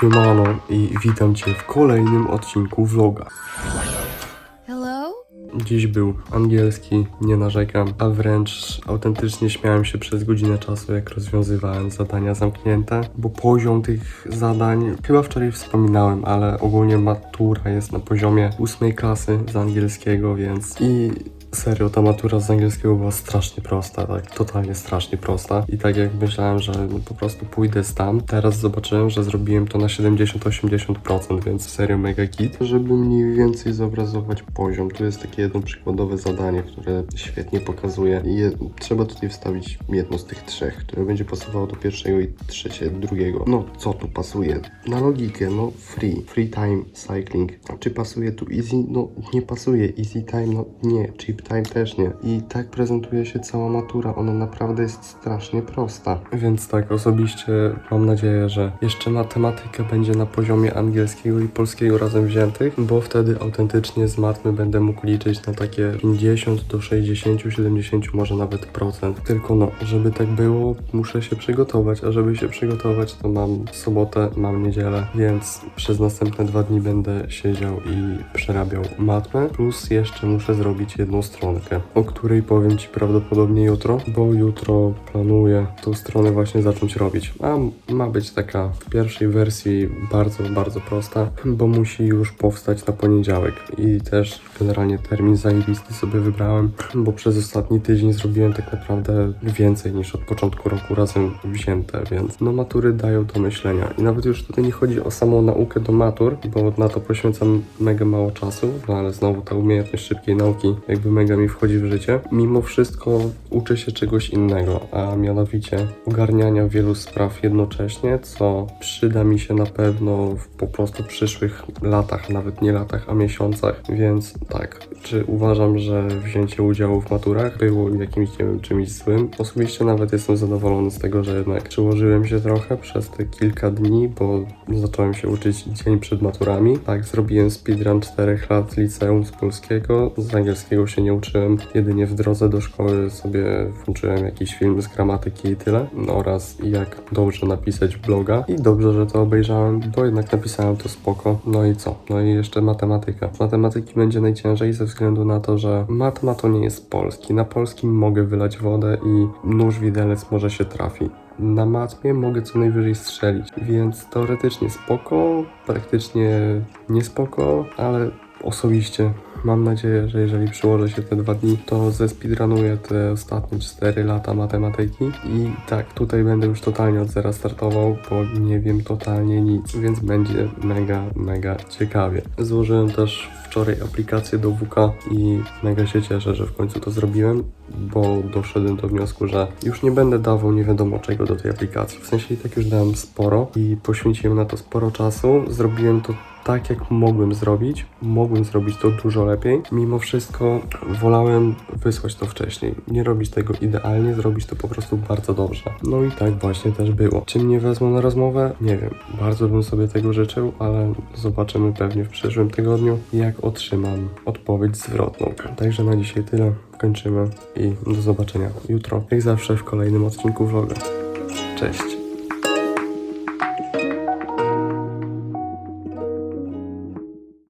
Siemano i witam Cię w kolejnym odcinku vloga. Hello? Dziś był angielski, nie narzekam, a wręcz autentycznie śmiałem się przez godzinę czasu, jak rozwiązywałem zadania zamknięte, bo poziom tych zadań, chyba wczoraj wspominałem, ale ogólnie matura jest na poziomie ósmej klasy z angielskiego, więc i Serio, ta matura z angielskiego była strasznie prosta, tak, totalnie strasznie prosta. I tak jak myślałem, że no, po prostu pójdę tam, teraz zobaczyłem, że zrobiłem to na 70-80%, więc serio mega kit. Żeby mniej więcej zobrazować poziom, tu jest takie jedno przykładowe zadanie, które świetnie pokazuje. I je, trzeba tutaj wstawić jedno z tych trzech, które będzie pasowało do pierwszego i trzecie, drugiego. No, co tu pasuje? Na logikę, no free, free time cycling. Czy pasuje tu easy? No, nie pasuje. Easy time, no nie. Time też nie. I tak prezentuje się cała matura. Ona naprawdę jest strasznie prosta. Więc tak, osobiście mam nadzieję, że jeszcze matematyka będzie na poziomie angielskiego i polskiego razem wziętych, bo wtedy autentycznie z matmy będę mógł liczyć na takie 50 do 60, 70 może nawet procent. Tylko no, żeby tak było, muszę się przygotować, a żeby się przygotować, to mam sobotę, mam niedzielę, więc przez następne dwa dni będę siedział i przerabiał matmę, plus jeszcze muszę zrobić jedną stronkę, o której powiem Ci prawdopodobnie jutro, bo jutro planuję tą stronę właśnie zacząć robić. A ma być taka w pierwszej wersji bardzo, bardzo prosta, bo musi już powstać na poniedziałek i też generalnie termin zajebisty sobie wybrałem, bo przez ostatni tydzień zrobiłem tak naprawdę więcej niż od początku roku razem wzięte, więc no matury dają do myślenia i nawet już tutaj nie chodzi o samą naukę do matur, bo na to poświęcam mega mało czasu, no ale znowu ta umiejętność szybkiej nauki jakby mega mi wchodzi w życie. Mimo wszystko uczę się czegoś innego, a mianowicie ogarniania wielu spraw jednocześnie, co przyda mi się na pewno w po prostu przyszłych latach, nawet nie latach, a miesiącach, więc tak, czy uważam, że wzięcie udziału w maturach było jakimś, nie wiem, czymś złym? Osobiście nawet jestem zadowolony z tego, że jednak przyłożyłem się trochę przez te kilka dni, bo zacząłem się uczyć dzień przed maturami. Tak, zrobiłem speedrun 4 lat liceum z polskiego, z angielskiego się nie uczyłem, jedynie w drodze do szkoły sobie włączyłem jakiś film z gramatyki i tyle, no, oraz jak dobrze napisać bloga i dobrze, że to obejrzałem, bo jednak napisałem to spoko. No i co? No i jeszcze matematyka. Z matematyki będzie najciężej ze względu na to, że matma to nie jest polski. Na polskim mogę wylać wodę i nóż widelec może się trafi. Na matmie mogę co najwyżej strzelić, więc teoretycznie spoko, praktycznie nie spoko, ale osobiście mam nadzieję, że jeżeli przyłożę się te dwa dni, to zespeedrunuję te ostatnie 4 lata matematyki i tak, tutaj będę już totalnie od zera startował, bo nie wiem totalnie nic, więc będzie mega, mega ciekawie. Złożyłem też wczoraj aplikację do WK i mega się cieszę, że w końcu to zrobiłem, bo doszedłem do wniosku, że już nie będę dawał nie wiadomo czego do tej aplikacji. W sensie i tak już dałem sporo i poświęciłem na to sporo czasu. Zrobiłem to tak, jak mogłem zrobić. Mogłem zrobić to dużo lepiej. Mimo wszystko wolałem wysłać to wcześniej. Nie robić tego idealnie, zrobić to po prostu bardzo dobrze. No i tak właśnie też było. Czy mnie wezmą na rozmowę? Nie wiem. Bardzo bym sobie tego życzył, ale zobaczymy pewnie w przyszłym tygodniu, jak otrzymam odpowiedź zwrotną. Także na dzisiaj tyle. Kończymy i do zobaczenia jutro, jak zawsze w kolejnym odcinku vloga. Cześć!